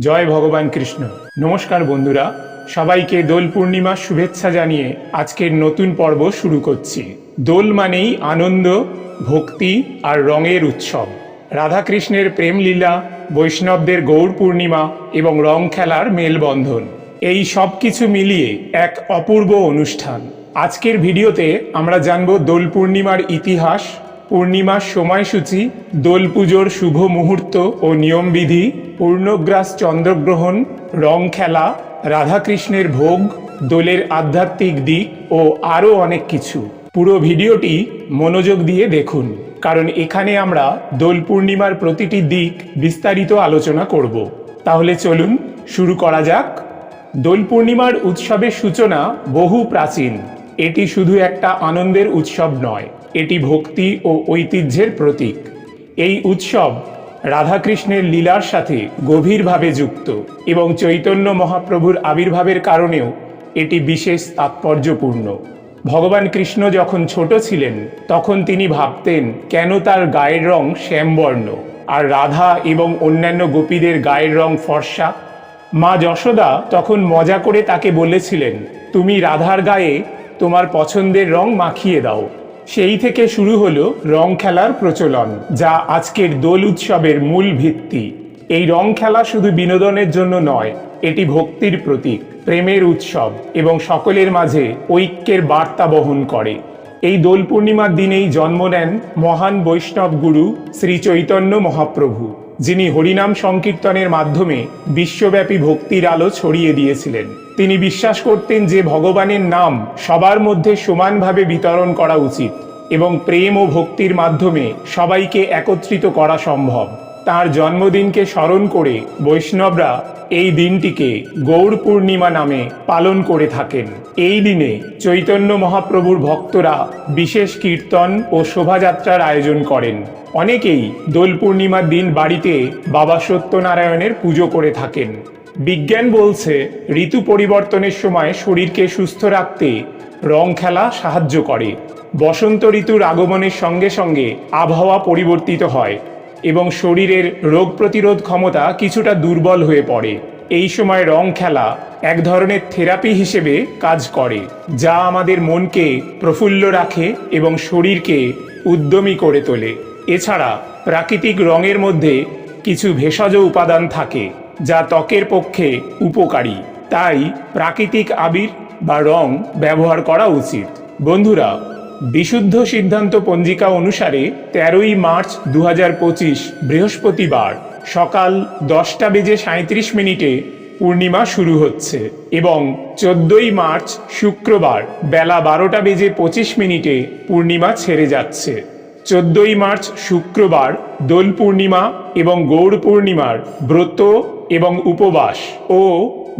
জয় ভগবান কৃষ্ণ। নমস্কার বন্ধুরা, সবাইকে দোল পূর্ণিমার শুভেচ্ছা জানিয়ে আজকের নতুন পর্ব শুরু করছি। দোল মানেই আনন্দ, ভক্তি আর রঙের উৎসব। রাধাকৃষ্ণের প্রেমলীলা, বৈষ্ণবদের গৌর পূর্ণিমা এবং রং খেলার মেলবন্ধন। এই সব কিছু মিলিয়ে এক অপূর্ব অনুষ্ঠান। আজকের ভিডিওতে আমরা জানব দোল পূর্ণিমার ইতিহাস পূর্ণিমার সময়সূচি, দোল পুজোর শুভ মুহূর্ত ও নিয়মবিধি পূর্ণগ্রাস চন্দ্রগ্রহণ, রং খেলা, রাধাকৃষ্ণের ভোগ, দোলের আধ্যাত্মিক দিক ও আরও অনেক কিছু। পুরো ভিডিওটি মনোযোগ দিয়ে দেখুন, কারণ এখানে আমরা দোল পূর্ণিমার প্রতিটি দিক বিস্তারিত আলোচনা করব। তাহলে চলুন শুরু করা যাক। দোল পূর্ণিমার উৎসবের সূচনা বহু প্রাচীন। এটি শুধু একটা আনন্দের উৎসব নয় এটি ভক্তি ও ঐতিহ্যের প্রতীক। এই উৎসব রাধাকৃষ্ণের লীলার সাথে গভীরভাবে যুক্ত এবং চৈতন্য মহাপ্রভুর আবির্ভাবের কারণেও এটি বিশেষ তাৎপর্যপূর্ণ। ভগবান কৃষ্ণ যখন ছোট ছিলেন, তখন তিনি ভাবতেন, কেন তার গায়ের রং শ্যামবর্ণ? আর রাধা এবং অন্যান্য গোপীদের গায়ের রং ফর্সা? মা যশোদা তখন মজা করে তাকে বলেছিলেন, তুমি রাধার গায়ে তোমার পছন্দের রং মাখিয়ে দাও। সেই থেকে শুরু হল রং খেলার প্রচলন, যা আজকের দোল উৎসবের মূল ভিত্তি। এই রং খেলা শুধু বিনোদনের জন্য নয়, এটি ভক্তির প্রতীক, প্রেমের উৎসব এবং সকলের মাঝে ঐক্যের বার্তা বহন করে। এই দোল পূর্ণিমার দিনেই জন্ম নেন মহান বৈষ্ণব গুরু শ্রী চৈতন্য মহাপ্রভু। যিনি হরিনাম সংকীর্তনের মাধ্যমে বিশ্বব্যাপী ভক্তির আলো ছড়িয়ে দিয়েছিলেন। তিনি বিশ্বাস করতেন যে ভগবানের নাম সবার মধ্যে সমানভাবে বিতরণ করা উচিত এবং প্রেম ও ভক্তির মাধ্যমে সবাইকে একত্রিত করা সম্ভব। তার জন্মদিনকে স্মরণ করে বৈষ্ণবরা এই দিনটিকে গৌর পূর্ণিমা নামে পালন করে থাকেন। এই দিনে চৈতন্য মহাপ্রভুর ভক্তরা বিশেষ কীর্তন ও শোভাযাত্রার আয়োজন করেন। অনেকেই দোল পূর্ণিমার দিন বাড়িতে বাবা সত্যনারায়ণের পুজো করে থাকেন। বিজ্ঞান বলছে, ঋতু পরিবর্তনের সময় শরীরকে সুস্থ রাখতে রং খেলা সাহায্য করে। বসন্ত ঋতুর আগমনের সঙ্গে সঙ্গে আবহাওয়া পরিবর্তিত হয়। এবং শরীরের রোগ প্রতিরোধ ক্ষমতা কিছুটা দুর্বল হয়ে পড়ে। এই সময় রং খেলা এক ধরনের থেরাপি হিসেবে কাজ করে, যা আমাদের মনকে প্রফুল্ল রাখে এবং শরীরকে উদ্যমী করে তোলে। এছাড়া প্রাকৃতিক রঙের মধ্যে কিছু ভেষজ উপাদান থাকে, যা ত্বকের পক্ষে উপকারী। তাই প্রাকৃতিক আবির বা রং ব্যবহার করা উচিত। বন্ধুরা বিশুদ্ধ সিদ্ধান্ত পঞ্জিকা অনুসারে তেরোই মার্চ দু হাজার পঁচিশ বৃহস্পতিবার সকাল দশটা বেজে সাঁত্রিশ মিনিটে পূর্ণিমা শুরু হচ্ছে এবং চোদ্দই মার্চ শুক্রবার বেলা বারোটা বেজে পঁচিশ মিনিটে পূর্ণিমা ছেড়ে যাচ্ছে। চোদ্দই মার্চ শুক্রবার দোল পূর্ণিমা এবং গৌর পূর্ণিমার ব্রত এবং উপবাস ও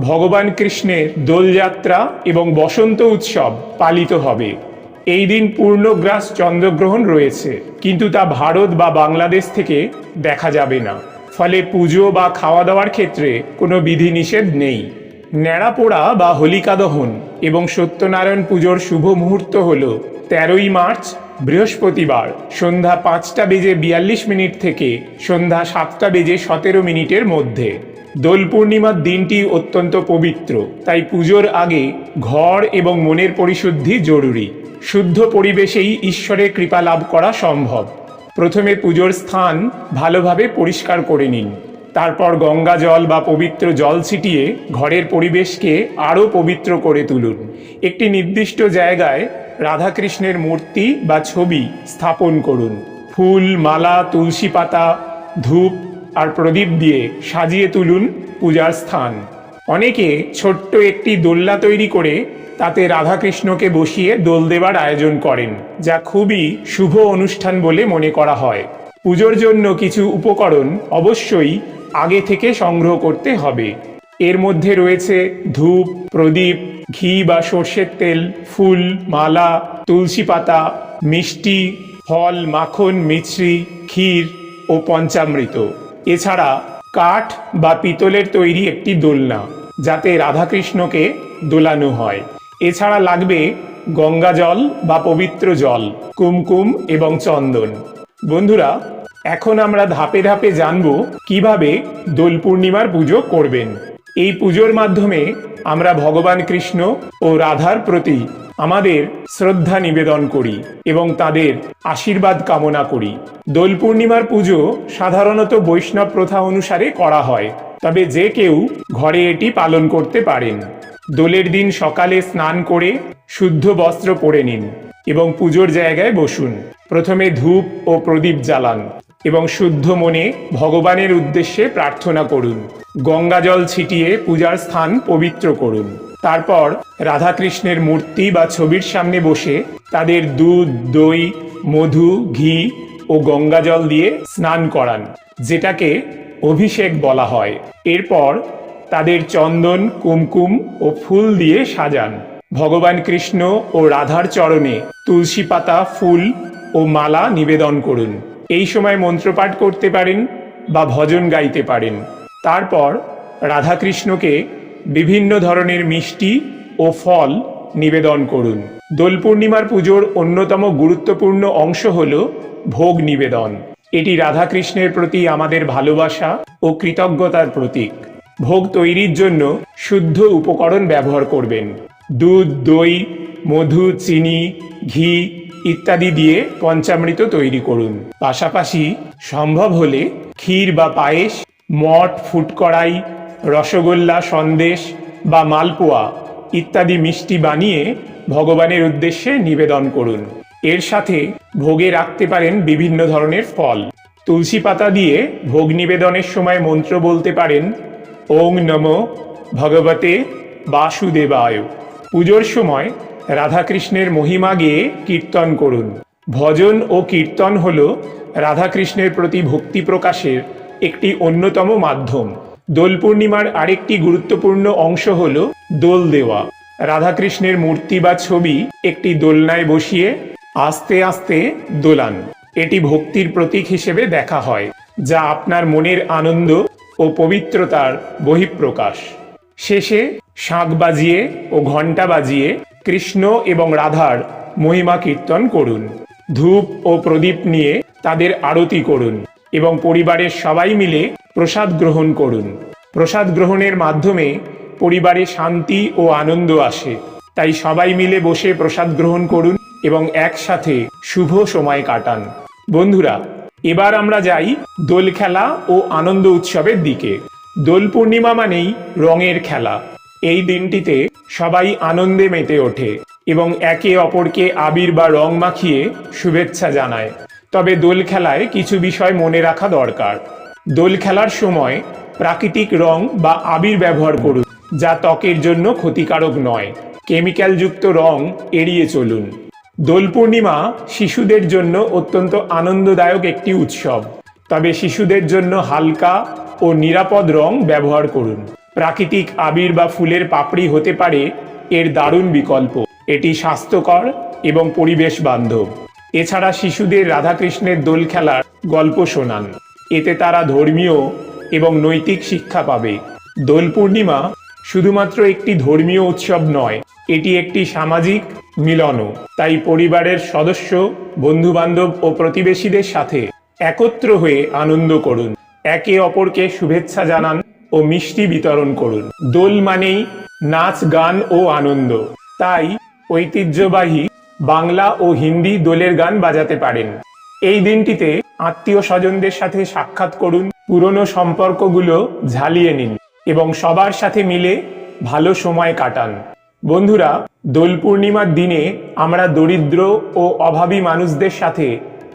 ভগবান কৃষ্ণের দোলযাত্রা এবং বসন্ত উৎসব পালিত হবে। এই দিন পূর্ণগ্রাস চন্দ্রগ্রহণ রয়েছে, কিন্তু তা ভারত বা বাংলাদেশ থেকে দেখা যাবে না। ফলে পুজো বা খাওয়া দাওয়ার ক্ষেত্রে কোনো বিধিনিষেধ নেই। ন্যাড়া পোড়া বা হোলিকা দহন এবং সত্যনারায়ণ পুজোর শুভ মুহূর্ত হল তেরোই মার্চ, বৃহস্পতিবার, সন্ধ্যা পাঁচটা বেজে বিয়াল্লিশ মিনিট থেকে সন্ধ্যা সাতটা বেজে সতেরো মিনিটের মধ্যে। দোল পূর্ণিমার দিনটি অত্যন্ত পবিত্র, তাই পুজোর আগে ঘর এবং মনের পরিশুদ্ধি জরুরি। শুদ্ধ পরিবেশেই ঈশ্বরের কৃপা লাভ করা সম্ভব। প্রথমে পুজোর স্থান ভালোভাবে পরিষ্কার করে নিন। তারপর গঙ্গা জল বা পবিত্র জল ছিটিয়ে ঘরের পরিবেশকে আরও পবিত্র করে তুলুন। একটি নির্দিষ্ট জায়গায় রাধাকৃষ্ণের মূর্তি বা ছবি স্থাপন করুন। ফুল, মালা, তুলসী পাতা, ধূপ আর প্রদীপ দিয়ে সাজিয়ে তুলুন পূজার স্থান। অনেকে ছোট্ট একটি দোল্লা তৈরি করে তাতে রাধাকৃষ্ণকে বসিয়ে দোল দেবার আয়োজন করেন, যা খুবই শুভ অনুষ্ঠান বলে মনে করা হয়। পুজোর জন্য কিছু উপকরণ অবশ্যই আগে থেকে সংগ্রহ করতে হবে। এর মধ্যে রয়েছে ধূপ, প্রদীপ, ঘি বা সর্ষের তেল, ফুল, মালা, তুলসী পাতা, মিষ্টি, ফল, মাখন, মিছরি, ক্ষীর ও পঞ্চামৃত। এছাড়া কাঠ বা পিতলের তৈরি একটি দোলনা। যাতে রাধাকৃষ্ণকে দোলানো হয়। এছাড়া লাগবে গঙ্গা জল বা পবিত্র জল, কুমকুম এবং চন্দন। বন্ধুরা, এখন আমরা ধাপে ধাপে জানব কীভাবে দোল পূর্ণিমার পুজো করবেন। এই পুজোর মাধ্যমে আমরা ভগবান কৃষ্ণ ও রাধার প্রতি আমাদের শ্রদ্ধা নিবেদন করি এবং তাদের আশীর্বাদ কামনা করি। দোল পূর্ণিমার পুজো সাধারণত বৈষ্ণব প্রথা অনুসারে করা হয়। তবে যে কেউ ঘরে এটি পালন করতে পারেন। দোলের দিন সকালে স্নান করে শুদ্ধ বস্ত্র পরে নিন এবং পুজোর জায়গায় বসুন। প্রথমে ধূপ ও প্রদীপ জ্বালান এবং শুদ্ধ মনে ভগবানের উদ্দেশ্যে প্রার্থনা করুন। গঙ্গা জল ছিটিয়ে পূজার স্থান পবিত্র করুন। তারপর রাধাকৃষ্ণের মূর্তি বা ছবির সামনে বসে তাদের দুধ, দই, মধু, ঘি ও গঙ্গা জল দিয়ে স্নান করান, যেটাকে অভিষেক বলা হয়। এরপর তাদের চন্দন, কুমকুম ও ফুল দিয়ে সাজান। ভগবান কৃষ্ণ ও রাধার চরণে তুলসী পাতা, ফুল ও মালা নিবেদন করুন। এই সময় মন্ত্রপাঠ করতে পারেন বা ভজন গাইতে পারেন। তারপর রাধাকৃষ্ণকে বিভিন্ন ধরনের মিষ্টি ও ফল নিবেদন করুন। দোল পূর্ণিমার পুজোর অন্যতম গুরুত্বপূর্ণ অংশ হল ভোগ নিবেদন। এটি রাধাকৃষ্ণের প্রতি আমাদের ভালোবাসা ও কৃতজ্ঞতার প্রতীক। ভোগ তৈরির জন্য শুদ্ধ উপকরণ ব্যবহার করবেন। দুধ, দই, মধু, চিনি, ঘি ইত্যাদি দিয়ে পঞ্চামৃত তৈরি করুন। পাশাপাশি সম্ভব হলে ক্ষীর বা পায়েস, মঠ, ফুটকড়াই, রসগোল্লা, সন্দেশ বা মালপোয়া ইত্যাদি মিষ্টি বানিয়ে ভগবানের উদ্দেশ্যে নিবেদন করুন। এর সাথে ভোগে রাখতে পারেন বিভিন্ন ধরনের ফল। তুলসী পাতা দিয়ে ভোগ নিবেদনের সময় মন্ত্র বলতে পারেন, ওং নম ভগবতে বাসুদেবায়। পুজোর সময় রাধাকৃষ্ণের মহিমা গেয়ে কীর্তন করুন। ভজন ও কীর্তন হল রাধাকৃষ্ণের প্রতি ভক্তি প্রকাশের একটি অন্যতম মাধ্যম। দোল পূর্ণিমার আরেকটি গুরুত্বপূর্ণ অংশ হল দোল দেওয়া। রাধাকৃষ্ণের মূর্তি বা ছবি একটি দোলনায় বসিয়ে আস্তে আস্তে দোলান। এটি ভক্তির প্রতীক হিসেবে দেখা হয়, যা আপনার মনের আনন্দ ও পবিত্রতার বহিঃপ্রকাশ। শেষে শাঁখ বাজিয়ে ও ঘণ্টা বাজিয়ে কৃষ্ণ এবং রাধার মহিমা কীর্তন করুন। ধূপ ও প্রদীপ নিয়ে তাদের আরতি করুন এবং পরিবারের সবাই মিলে প্রসাদ গ্রহণ করুন। প্রসাদ গ্রহণের মাধ্যমে পরিবারে শান্তি ও আনন্দ আসে, তাই সবাই মিলে বসে প্রসাদ গ্রহণ করুন। এবং একসাথে শুভ সময় কাটান। বন্ধুরা, এবার আমরা যাই দোল খেলা ও আনন্দ উৎসবের দিকে। দোল পূর্ণিমা মানেই রঙের খেলা। এই দিনটিতে সবাই আনন্দে মেতে ওঠে এবং একে অপরকে আবির বা রং মাখিয়ে শুভেচ্ছা জানায়। তবে দোল খেলায় কিছু বিষয় মনে রাখা দরকার। দোল খেলার সময় প্রাকৃতিক রং বা আবির ব্যবহার করুন, যা ত্বকের জন্য ক্ষতিকারক নয়। কেমিক্যালযুক্ত রং এড়িয়ে চলুন। দোল পূর্ণিমা শিশুদের জন্য অত্যন্ত আনন্দদায়ক একটি উৎসব। তবে শিশুদের জন্য হালকা ও নিরাপদ রং ব্যবহার করুন। প্রাকৃতিক আবির বা ফুলের পাপড়ি হতে পারে, এর দারুণ বিকল্প। এটি স্বাস্থ্যকর এবং পরিবেশ বান্ধব এছাড়া শিশুদের রাধাকৃষ্ণের দোল খেলার গল্প শোনান। এতে তারা ধর্মীয় এবং নৈতিক শিক্ষা পাবে। দোল পূর্ণিমা শুধুমাত্র একটি ধর্মীয় উৎসব নয় এটি একটি সামাজিক মিলনও। তাই পরিবারের সদস্য বন্ধু বান্ধব ও প্রতিবেশীদের সাথে একত্র হয়ে আনন্দ করুন। একে অপরকে শুভেচ্ছা জানান ও মিষ্টি বিতরণ করুন। দোল মানেই নাচ, গান ও আনন্দ। তাই ঐতিহ্যবাহী বাংলা ও হিন্দি দোলের গান বাজাতে পারেন। এই দিনটিতে আত্মীয় স্বজনদের সাথে সাক্ষাৎ করুন, পুরনো সম্পর্কগুলো ঝালিয়ে নিন এবং সবার সাথে মিলে ভালো সময় কাটান। বন্ধুরা, দোল পূর্ণিমার দিনে আমরা দরিদ্র ও অভাবী মানুষদের সাথে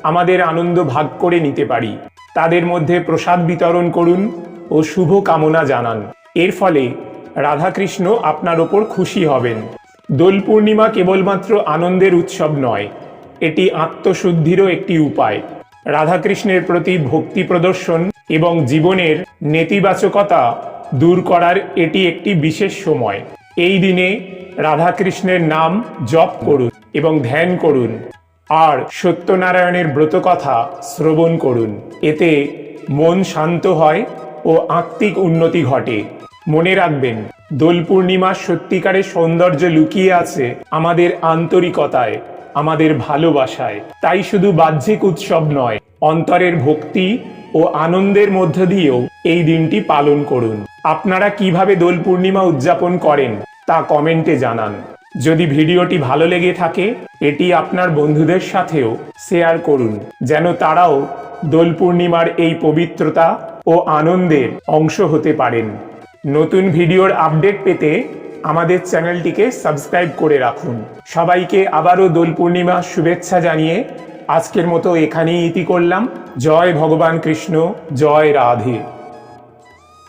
আমাদের আনন্দ ভাগ করে নিতে পারি। তাদের মধ্যে প্রসাদ বিতরণ করুন ও শুভ কামনা জানান। এর ফলে রাধাকৃষ্ণ আপনার ওপর খুশি হবেন। দোল পূর্ণিমা কেবলমাত্র আনন্দের উৎসব নয়, এটি আত্মশুদ্ধিরও একটি উপায়। রাধাকৃষ্ণের প্রতি ভক্তি প্রদর্শন এবং জীবনের নেতিবাচকতা দূর করার এটি একটি বিশেষ সময়। এই দিনে রাধাকৃষ্ণের নাম জপ করুন এবং ধ্যান করুন। আর সত্যনারায়ণের ব্রতকথা শ্রবণ করুন। এতে মন শান্ত হয় ও আত্মিক উন্নতি ঘটে। মনে রাখবেন, দোল পূর্ণিমার সত্যিকারের সৌন্দর্য লুকিয়ে আছে আমাদের আন্তরিকতায়, আমাদের ভালোবাসায়। তাই শুধু বাহ্যিক উৎসব নয়, অন্তরের ভক্তি ও আনন্দের মধ্য দিয়েও এই দিনটি পালন করুন। আপনারা কীভাবে দোল পূর্ণিমা উদযাপন করেন, তা কমেন্টে জানান। যদি ভিডিওটি ভালো লেগে থাকে, এটি আপনার বন্ধুদের সাথেও শেয়ার করুন, যেন তারাও দোল পূর্ণিমার এই পবিত্রতা ও আনন্দের অংশ হতে পারেন। নতুন ভিডিওর আপডেট পেতে আমাদের চ্যানেলটিকে সাবস্ক্রাইব করে রাখুন। সবাইকে আবারও দোল পূর্ণিমা শুভেচ্ছা জানিয়ে আজকের মতো এখানেই ইতি করলাম। জয় ভগবান কৃষ্ণ জয় রাধে।